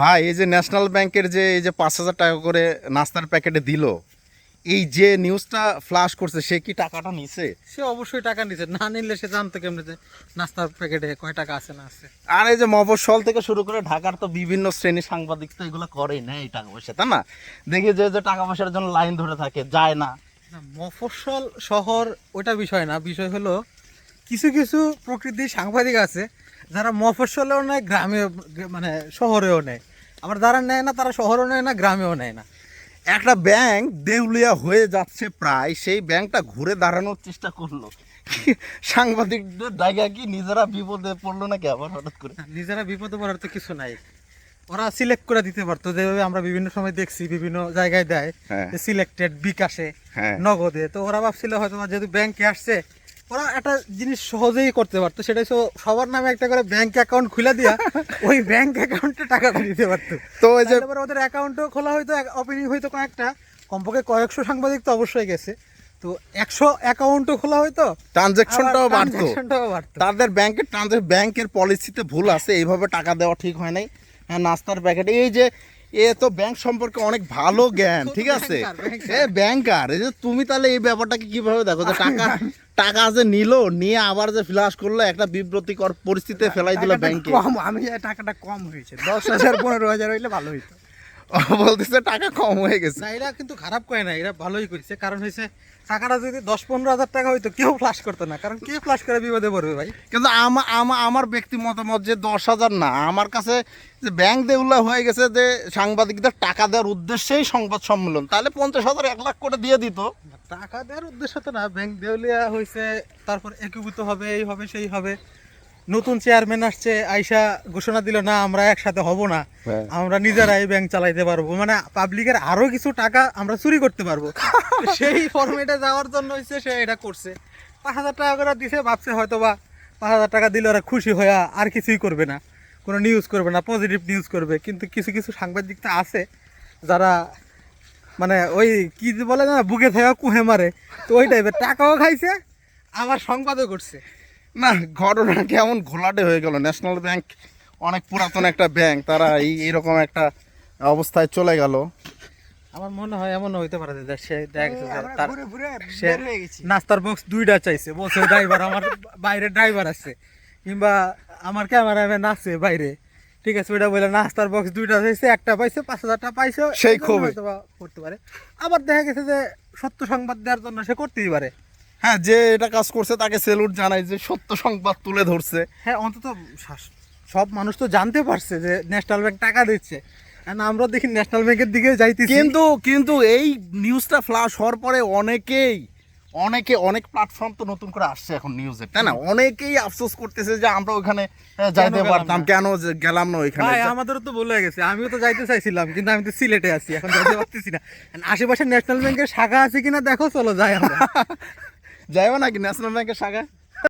ভাই এই যে ন্যাশনাল ব্যাংকের যে এই যে পাঁচ হাজার টাকা করে নাস্তার প্যাকেটে দিল এই যে নিউজটা ফ্লাশ করছে সে কি টাকাটা নিছে? সে অবশ্যই টাকা নিচ্ছে না নিলে সে জানতো কেমনে যে নাস্তার প্যাকেটে কয় টাকা আছে না আছে। আর এই যে মফস্বল থেকে শুরু করে ঢাকার তো বিভিন্ন শ্রেণির সাংবাদিক তো এগুলো করেই না এই টাকা পয়সা তাই না? দেখি যে যে টাকা পয়সার জন্য লাইন ধরে থাকে যায় না। না, মফস্বল শহর ওটা বিষয় না বিষয় হলো কিছু কিছু প্রকৃতির সাংবাদিক আছে যারা মফস্বলেও নেয় গ্রামে মানে শহরেও নেয়। আবার যারা নেয় না তারা শহরেও নেয় না গ্রামেও নেয় না। একটা ব্যাংক দেউলিয়া হয়ে যাচ্ছে প্রায় সেই ব্যাংকটা ঘুরে দাঁড়ানোর চেষ্টা করল। সাংবাদিকদের জায়গা কি নিজেরা বিপদে পড়ল নাকি আবার হঠাৎ করে? নিজেরা বিপদে পড়ার তো কিছু নাই। ওরা সিলেক্ট করে দিতে পারতো যেভাবে আমরা বিভিন্ন সময় দেখছি বিভিন্ন জায়গায় দেয় হ্যাঁ। সিলেক্টেড বিকাশে হ্যাঁ। নগদে। তো ওরা ভাবছিল হয়তো বা যেহেতু ব্যাংকে আসছে ওরা একটা জিনিস সহজেই করতে পারতো সেটা হচ্ছে সবার নামে একটা করে ব্যাংক অ্যাকাউন্ট খুলে দিয়া ওই ব্যাংক অ্যাকাউন্টে টাকাটা দিতে পারতো। তো ওই যে ওদের অ্যাকাউন্টও খোলা হয়তো ওপেনিং হয়তো কয়েকটা। কমপক্ষে কয়েকশো সাংবাদিক তো অবশ্যই গেছে। তো একশো অ্যাকাউন্টও খোলা হয়তো ট্রানজেকশনটাও বাড়তো। তাদের ব্যাংকের ব্যাংকের পলিসিতে ভুল আছে এইভাবে টাকা দেওয়া ঠিক হয় নাই। হ্যাঁ নাস্তার প্যাকেট এই যে এ তো ব্যাংক সম্পর্কে অনেক ভালো জ্ঞান ঠিক আছে। এ ব্যাংকার এই যে তুমি তাহলে এই ব্যাপারটাকে কীভাবে দেখো? যে টাকা টাকা যে নিল নিয়ে আবার যে ফ্লাশ করল একটা বিব্রতিকর পরিস্থিতিতে ফেলাই দিল ব্যাংকে কম আমি টাকাটা কম হয়েছে। দশ হাজার পনেরো হাজার হইলে ভালো হইতো। বলতেছে টাকা কম হয়ে গেছে। না এরা কিন্তু খারাপ করে না এরা ভালোই করেছে। কারণ হয়েছে টাকাটা যদি দশ পনেরো হাজার টাকা হইতো কেউ ফ্লাশ করতো না। কারণ কে ফ্লাশ করে বিপদে পড়বে ভাই। কিন্তু আমার আমার আমার ব্যক্তি মতামত যে দশ হাজার না আমার কাছে যে ব্যাংক দেউলা হয়ে গেছে যে সাংবাদিকদের টাকা দেওয়ার উদ্দেশ্যেই সংবাদ সম্মেলন তাহলে পঞ্চাশ হাজার এক লাখ করে দিয়ে দিত। টাকা দেওয়ার উদ্দেশ্য তো না ব্যাংক দেউলিয়া হয়েছে তারপর একীভূত হবে এই হবে সেই হবে। নতুন চেয়ারম্যান আসছে আইসা ঘোষণা দিল না আমরা একসাথে হব না। হ্যাঁ। আমরা নিজেরাই ব্যাংক চালাইতে পারব। মানে পাবলিকের আরও কিছু টাকা আমরা চুরি করতে পারব। সেই ফর্মেটে যাওয়ার জন্য হচ্ছে সে এটা করছে। পাঁচ হাজার টাকা করে দিছে ভাবছে হয়তো বা পাঁচ হাজার টাকা দিলে ওরা খুশি হয়ে আর কিছুই করবে না। কোনো নিউজ করবে না পজিটিভ নিউজ করবে। কিন্তু কিছু কিছু সাংবাদিক তো আছে যারা মানে ওই কি বলে না বুকে থাকা কুহে মারে। তো ওই টাইপের টাকাও খাইছে আবার সংবাদও করছে। না ঘটনা কেমন ঘোলাটে হয়ে গেল। ন্যাশনাল ব্যাংক অনেক পুরাতন একটা ব্যাংক তারা এই এরকম একটা অবস্থায় চলে গেল। আমার মনে হয় এমন হইতে পারে যে সে তার নাস্তার বক্স দুইটা চাইছে বলছে ড্রাইভার আমার বাইরে ড্রাইভার আছে। কিংবা আমার ক্যামেরাম্যান আছে বাইরে। ঠিক আছে ওইটা বলে নাস্তার বক্স দুইটা চাইছে একটা পাইছে পাঁচ হাজারটা পাইছে। সেই ক্ষোভে। করতে পারে। আবার দেখা গেছে যে সত্য সংবাদ দেওয়ার জন্য সে করতেই পারে। হ্যাঁ যে এটা কাজ করছে তাকে সেলুট জানাই যে সত্য সংবাদ তুলে ধরছে। হ্যাঁ অন্তত সব মানুষ তো জানতে পারছে যে ন্যাশনাল ব্যাংক টাকা দিচ্ছে। আমরা দেখি ন্যাশনাল ব্যাংকের দিকে যাইতেছি। কিন্তু কিন্তু এই নিউজটা ফ্লাশ হওয়ার পরে অনেকেই অনেকে অনেক প্ল্যাটফর্ম তো নতুন করে আসছে এখন নিউজে তাই না? অনেকেই আফসোস করতেছে যে আমরা ওখানে যাইতে পারতাম কেন গেলাম না ওইখানে? আমাদেরও তো বলে গেছে। আমিও তো যাইতে চাইছিলাম কিন্তু আমি তো সিলেটে আছি এখন যাইতে পারতেছি না। আশেপাশে ন্যাশনাল ব্যাংকের শাখা আছে কিনা দেখো চলো যাই আমরা। যাইবো নাকি ন্যাশনাল ব্যাংকের শাখায়